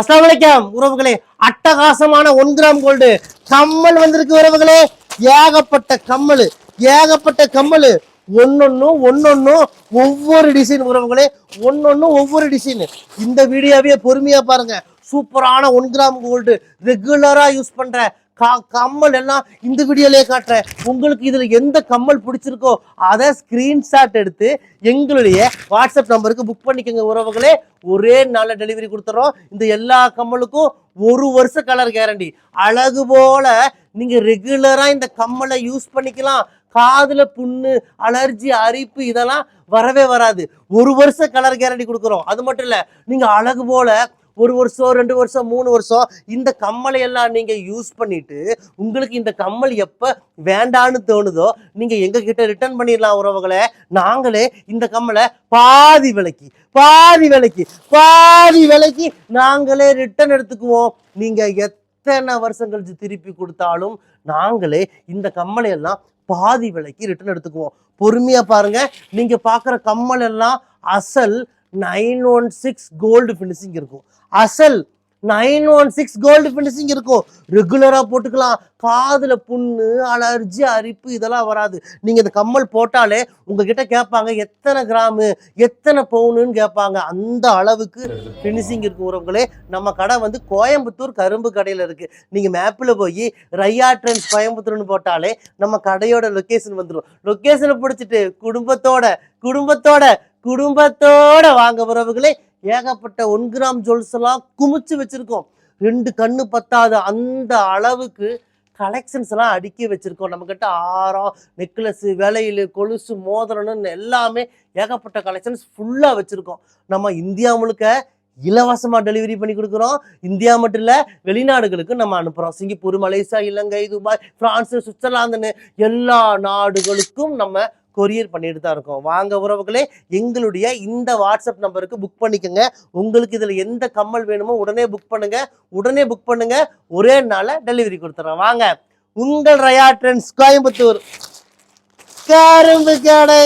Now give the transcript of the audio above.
அஸ்லாம் உறவுகளே அட்டகாசமான ஒன் கிராம் கோல்டு கம்மல் வந்திருக்கு உறவுகளே. ஏகப்பட்ட கம்மல் ஏகப்பட்ட கம்மல். ஒன்னொன்னும் ஒன்னொன்னும் ஒவ்வொரு டிசைன் உறவுகளே. ஒன்னொன்னும் ஒவ்வொரு டிசைன் இந்த வீடியோவே பொறுமையா பாருங்க. சூப்பரான ஒன் கிராம் கோல்டு ரெகுலரா யூஸ் பண்ற கம்மல் எல்லாம் இந்த வீடியோலேயே காட்டுறேன். உங்களுக்கு இதில் எந்த கம்மல் பிடிச்சிருக்கோ அதை ஸ்க்ரீன்ஷாட் எடுத்து எங்களுடைய வாட்ஸ்அப் நம்பருக்கு புக் பண்ணிக்கோங்க உறவுகளே. ஒரே நாளில் டெலிவரி கொடுத்துறோம். இந்த எல்லா கம்மலுக்கும் ஒரு வருஷ கலர் கேரண்டி அழகு போல நீங்கள் ரெகுலராக இந்த கம்மலை யூஸ் பண்ணிக்கலாம். காதில் புண்ணு அலர்ஜி அரிப்பு இதெல்லாம் வரவே வராது. ஒரு வருஷம் கலர் கேரண்டி கொடுக்குறோம். அது மட்டும் இல்லை நீங்கள் அழகு போல் ஒரு வருஷம் ரெண்டு வருஷம் மூணு வருஷம் இந்த கம்மலை எல்லாம் நீங்க யூஸ் பண்ணிட்டு உங்களுக்கு இந்த கம்மல் எப்ப வேண்டான்னு தோணுதோ நீங்க எங்க கிட்ட ரிட்டர்ன் பண்ணிடலாம் உறவுகளை. நாங்களே இந்த கம்மலை பாதி விலைக்கு பாதி விலைக்கு பாதி விலைக்கு நாங்களே ரிட்டர்ன் எடுத்துக்குவோம். நீங்க எத்தனை வருஷம் கழிச்சு திருப்பி கொடுத்தாலும் நாங்களே இந்த கம்மலை எல்லாம் பாதி விலைக்கு ரிட்டர்ன் எடுத்துக்குவோம். பொறுமையா பாருங்க. நீங்க பார்க்குற கம்மல் எல்லாம் அசல் nine one six gold finishing இருக்கும். அசல் nine one six gold finishing இருக்கும். ரெகுலராக போட்டுக்கலாம். காதில் புண்ணு அலர்ஜி அரிப்பு இதெல்லாம் வராது. நீங்கள் இந்த கம்மல் போட்டாலே உங்ககிட்ட கேட்பாங்க எத்தனை கிராமு எத்தனை பவுனுன்னு கேட்பாங்க. அந்த அளவுக்கு ஃபினிஷிங் இருக்கும் உறவுகளே. நம்ம கடை வந்து கோயம்புத்தூர் கரும்பு கடையில் இருக்குது நீங்கள் மேப்பில் போய் ரையா ட்ரெண்ட்ஸ் கோயம்புத்தூர்னு போட்டாலே நம்ம கடையோட லொக்கேஷன் வந்துடும் லொக்கேஷனை பிடிச்சிட்டு குடும்பத்தோட குடும்பத்தோட குடும்பத்தோட வாங்க உறவுகளே ஏகப்பட்ட ஒன் கிராம் ஜுவல்ஸ் எல்லாம் குமிச்சு வச்சிருக்கோம். ரெண்டு கண்ணு பத்தாத அந்த அளவுக்கு கலெக்ஷன்ஸ் எல்லாம் அடுக்கி வச்சிருக்கோம். நம்ம கிட்ட ஆரம் நெக்லஸ் வளையல் கொலுசு மோதிரம்னு எல்லாமே ஏகப்பட்ட கலெக்ஷன்ஸ் ஃபுல்லா வச்சிருக்கோம். நம்ம இந்தியா முழுக்க இலவசமா டெலிவரி பண்ணி கொடுக்குறோம். இந்தியா மட்டும் இல்ல வெளிநாடுகளுக்கு நம்ம அனுப்புறோம். Singapore Malaysia Ilangai Dubai France சுவிட்சர்லாந்துன்னு எல்லா நாடுகளுக்கும் நம்ம கொரியர் பண்ணிட்டு தான் இருக்கோம். வாங்க உறவுகளே எங்களுடைய இந்த வாட்ஸ்அப் நம்பருக்கு புக் பண்ணிக்கோங்க. உங்களுக்கு இதில் எந்த கம்மல் வேணுமோ உடனே புக் பண்ணுங்க. உடனே புக் பண்ணுங்க. ஒரே நாளில் டெலிவரி கொடுத்துறோம். வாங்க. உங்கள் ரயா ட்ரெண்ட்ஸ் கோயம்புத்தூர். கரும்பு கடை.